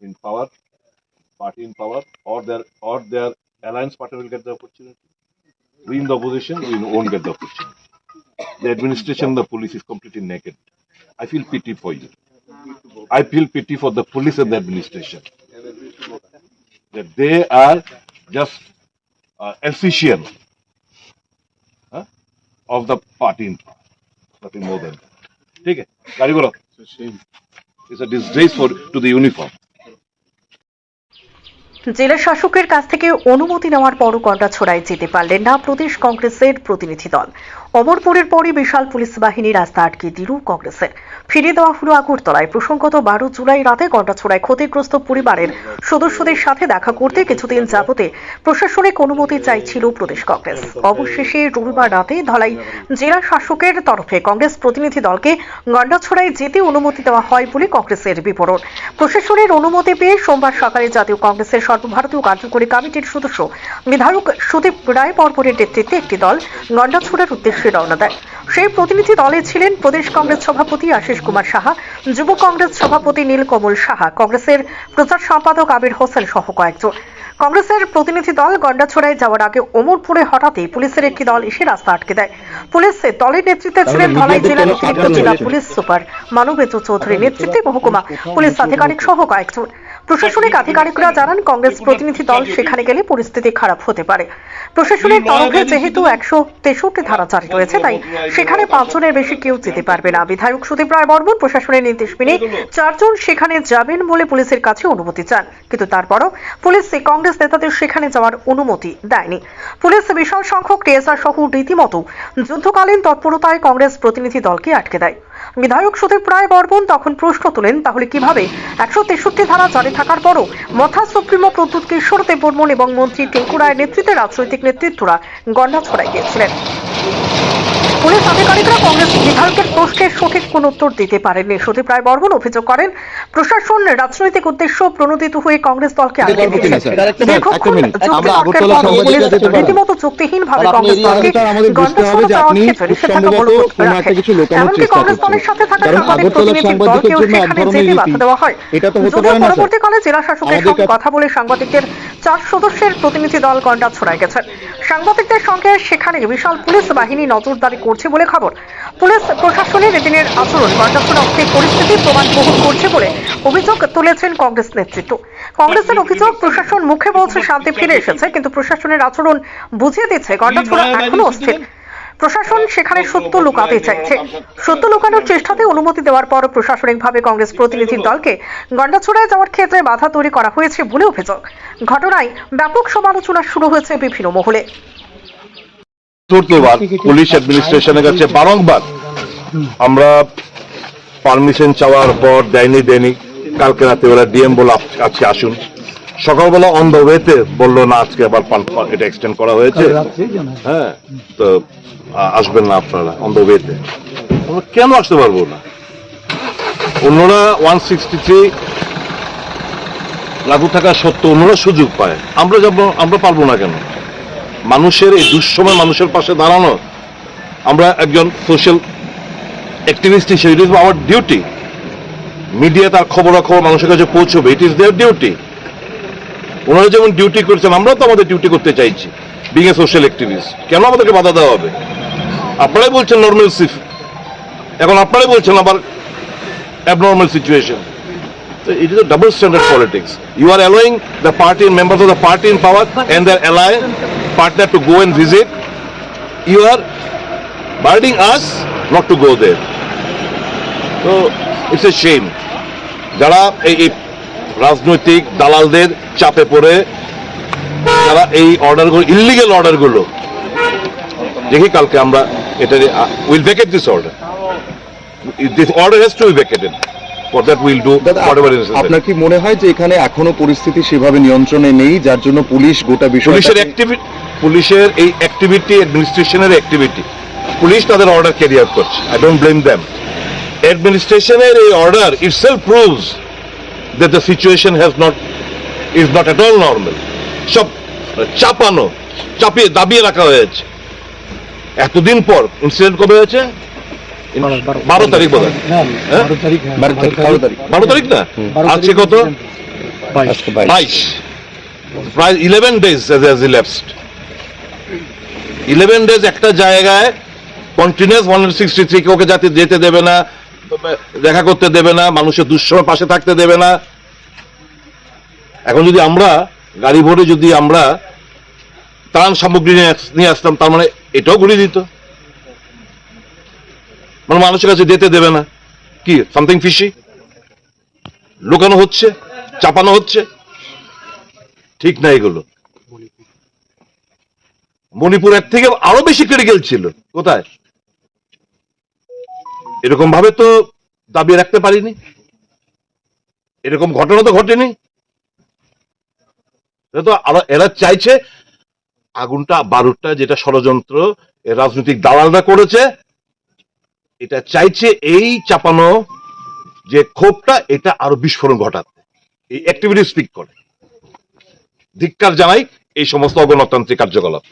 in power, party in power, or their or their alliance partner will get the opportunity. We in the opposition, we won't get the opportunity. The administration, the police is completely naked. I feel pity for you. I feel pity for the police and the administration. That they are just uh, official huh, of the party in power. Nothing more than that. Okay. It's a disgrace for to the uniform. জেলা শাসকের কাছ থেকে অনুমতি নেওয়ার পরও ছড়ায় যেতে পারলেন না প্রদেশ কংগ্রেসের প্রতিনিধি দল। অমরপুরের পরে বিশাল পুলিশ বাহিনী রাস্তা আটকে দিল কংগ্রেসের। ফিরিয়ে দেওয়া হলো আগরতলায়। প্রসঙ্গত, বারো জুলাই রাতে ছড়ায় ক্ষতিগ্রস্ত পরিবারের সদস্যদের সাথে দেখা করতে কিছুদিন যাবতে প্রশাসনিক অনুমতি চাইছিল প্রদেশ কংগ্রেস। অবশেষে রবিবার রাতে ধলাই জেলা শাসকের তরফে কংগ্রেস প্রতিনিধি দলকে গন্ডাছড়ায় যেতে অনুমতি দেওয়া হয় বলে কংগ্রেসের বিবরণ। প্রশাসনের অনুমতি পেয়ে সোমবার সকালে জাতীয় কংগ্রেসের সর্বভারতীয় কার্যকরী কমিটির সদস্য বিধায়ক সুদীপ রায় পরপরের নেতৃত্বে একটি দল গন্ডাছড়ার উদ্দেশ্যে রওনা দেয়। সেই প্রতিনিধি দলে ছিলেন প্রদেশ কংগ্রেস সভাপতি আশিস কুমার সাহা যুব কংগ্রেস সভাপতি নীলকমল সাহা কংগ্রেসের প্রচার সম্পাদক আবির হোসেন সহ কয়েকজন। কংগ্রেসের প্রতিনিধি দল গন্ডাছড়ায় যাওয়ার আগে ওমরপুরে হঠাৎই পুলিশের একটি দল এসে রাস্তা আটকে দেয়। পুলিশের দলের নেতৃত্বে ছিলেন ধলাই জেলার অতিরিক্ত জেলা পুলিশ সুপার মানবেন্দ্র চৌধুরীর নেতৃত্বে মহকুমা পুলিশ আধিকারিক সহ কয়েকজন। প্রশাসনিক আধিকারিকরা জানান কংগ্রেস প্রতিনিধি দল সেখানে গেলে পরিস্থিতি খারাপ হতে পারে। প্রশাসনের তরফে যেহেতু একশো তেষট্টি ধারা জারি রয়েছে তাই সেখানে পাঁচজনের বেশি কেউ যেতে পারবে না। বিধায়ক সুদীপ রায় বর্মন প্রশাসনের নির্দেশ মেনে চারজন সেখানে যাবেন বলে পুলিশের কাছে অনুমতি চান। কিন্তু তারপরও পুলিশ কংগ্রেস নেতাদের সেখানে যাওয়ার অনুমতি দেয়নি। পুলিশ বিশাল সংখ্যক টিএসআর সহ রীতিমতো যুদ্ধকালীন তৎপরতায় কংগ্রেস প্রতিনিধি দলকে আটকে দেয়। বিধায়ক সুদীপ রায় বর্মন তখন প্রশ্ন তোলেন, তাহলে কীভাবে? একশো তেষট্টি ধারা জারি থাকার পরও মথা সুপ্রিমো প্রদ্যুৎ কিশোর দেব বর্মন এবং মন্ত্রী টেঙ্কু রায়ের নেতৃত্বে রাজনৈতিক নেতৃত্বরা গণ্ডা ছড়াই গিয়েছিলেন পুলিশ আধিকারিকরা কংগ্রেস বিধায়কের প্রশ্নের সঠিক কোন উত্তর দিতে পারেননি। সুদীপ রায় বর্মন অভিযোগ করেন প্রশাসন রাজনৈতিক উদ্দেশ্য প্রণোদিত হয়ে কংগ্রেস দলকে। রীতিমতো যুক্তিহীন ভাবে কংগ্রেস দলকে এমনকি কংগ্রেস দলের সাথে থাকা সাংবাদিক প্রতিনিধির সাংবাদিকদের দলকেও সেখানে যেতে বাধা দেওয়া হয়। এটা তো হতে যদিও পারে না, স্যার। পরবর্তীকালে জেলা শাসকের সঙ্গে কথা বলে সাংবাদিকদের চার সদস্যের প্রতিনিধি দল গন্ডা ছড়ায় গেছেন সাংবাদিকদের সঙ্গে সেখানে বিশাল পুলিশ বাহিনী নজরদারি করছে বলে খবর। পুলিশ প্রশাসনের এদিনের আচরণ অস্থির পরিস্থিতি প্রমাণ বহন করছে বলে অভিযোগ তুলেছেন কংগ্রেস নেতৃত্ব। কংগ্রেসের অভিযোগ, প্রশাসন মুখে বলছে শান্তি ফিরে এসেছে, কিন্তু প্রশাসনের আচরণ বুঝিয়ে দিচ্ছে গন্ডাছড়া এখনও অস্থির। প্রশাসন সেখানে সত্য লুকাতে চাইছে। সত্য লুকানোর চেষ্টাতে অনুমতি দেওয়ার পর প্রশাসনিকভাবে কংগ্রেস প্রতিনিধির দলকে গন্ডাছড়ায় যাওয়ার ক্ষেত্রে বাধা তৈরি করা হয়েছে বলে অভিযোগ। ঘটনায় ব্যাপক সমালোচনা শুরু হয়েছে বিভিন্ন মহলে। চতুর্থবার পুলিশ অ্যাডমিনিস্ট্রেশনের কাছে বারংবার আমরা পারমিশন চাওয়ার পর দেয়নি দেয়নি। কালকে রাতে ওরা ডিএম বলে আজকে আসুন। সকালবেলা অন দ্য ওয়েতে বলল না আজকে আবার এটা এক্সটেন্ড করা হয়েছে। হ্যাঁ তো আসবেন না আপনারা অন দ্য ওয়েতে কেন আসতে পারব না? অন্যরা ওয়ান সিক্সটি থ্রি লাগু থাকা সত্ত্বেও অন্যরা সুযোগ পায়। আমরা যাব আমরা পারব না কেন? মানুষের এই দুঃসময় মানুষের পাশে দাঁড়ানো আমরা একজন সোশ্যাল অ্যাক্টিভিস্ট হিসেবে it is our duty media তার খবর খবর মানুষের কাছে পৌঁছবে ইট ইজ দেয়ার ডিউটি ওনারা যেমন ডিউটি করেছেন, আমরাও তো আমাদের ডিউটি করতে চাইছি বিং এ সোশ্যাল অ্যাক্টিভিস্ট কেন আমাদেরকে বাধা দেওয়া হবে? আপনারাই বলছেন নর্মাল সিফ এখন আপনারাই বলছেন আবার abnormal situation it is double standard politics you are allowing the party in of the party in power and their ally partner to go and visit you are barring us not to go there So it's a shame. যারা এই রাজনৈতিক দালালদের চাপে পড়ে যারা এই অর্ডারগুলো illegal অর্ডারগুলো দেখি কালকে আমরা এটা will vacate this order do দাদা, whatever is necessary. আপনার কি মনে হয় যে এখানে এখনও পরিস্থিতি সেভাবে নিয়ন্ত্রণে নেই যার জন্য পুলিশ গোটা বিষয় পুলিশের পুলিশের এই অ্যাক্টিভিটি অ্যাডমিনিস্ট্রেশনের অ্যাক্টিভিটি পুলিশ তাদের অর্ডার ক্যারি আউট করছে আই ডোন্ট ব্লেম দ্যাম অ্যাডমিনিস্ট্রেশনের এই order itself proves that the situation has not is not at all normal সব চাপানো চাপিয়ে দাবিয়ে রাখা হয়েছে। এতদিন পর ইনসিডেন্ট কবে হয়েছে? বারো তারিখ বোধ হয় হ্যাঁ? বারো তারিখ। বারো তারিখ না? আজকে কত? বাইশ। প্রায় eleven days has elapsed eleven days একটা জায়গায় continuous one sixty three okay যাতে যেতে দেবে না। দেখা করতে দেবে না, মানুষের দুঃসময় পাশে থাকতে দেবে না। এখন যদি আমরা গাড়ি ভরে যদি আমরা ত্রাণ সামগ্রী নিয়ে আসতাম, তার মানে এটাও ঘুরিয়ে দিত। মানে মানুষের কাছে যেতে দেবে না। কি সামথিং ফিশি লুকানো হচ্ছে, চাপানো হচ্ছে? ঠিক না এগুলো। মণিপুর। এর থেকে আরও বেশি ক্রিটিক্যাল ছিল। কোথায়? এরকম ভাবে তো দাবি রাখতে পারিনি। এরকম ঘটনা তো ঘটেনি। তো এরা চাইছে আগুনটা, বারুদটা যেটা ষড়যন্ত্র রাজনৈতিক দালালরা করেছে, এটা চাইছে এই চাপানো যে ক্ষোভটা, এটা আরও বিস্ফোরণ ঘটাতে। এই অ্যাক্টিভিটি স্পিক করে। ধিক্কার জানাই এই সমস্ত অগণতান্ত্রিক কার্যকলাপ।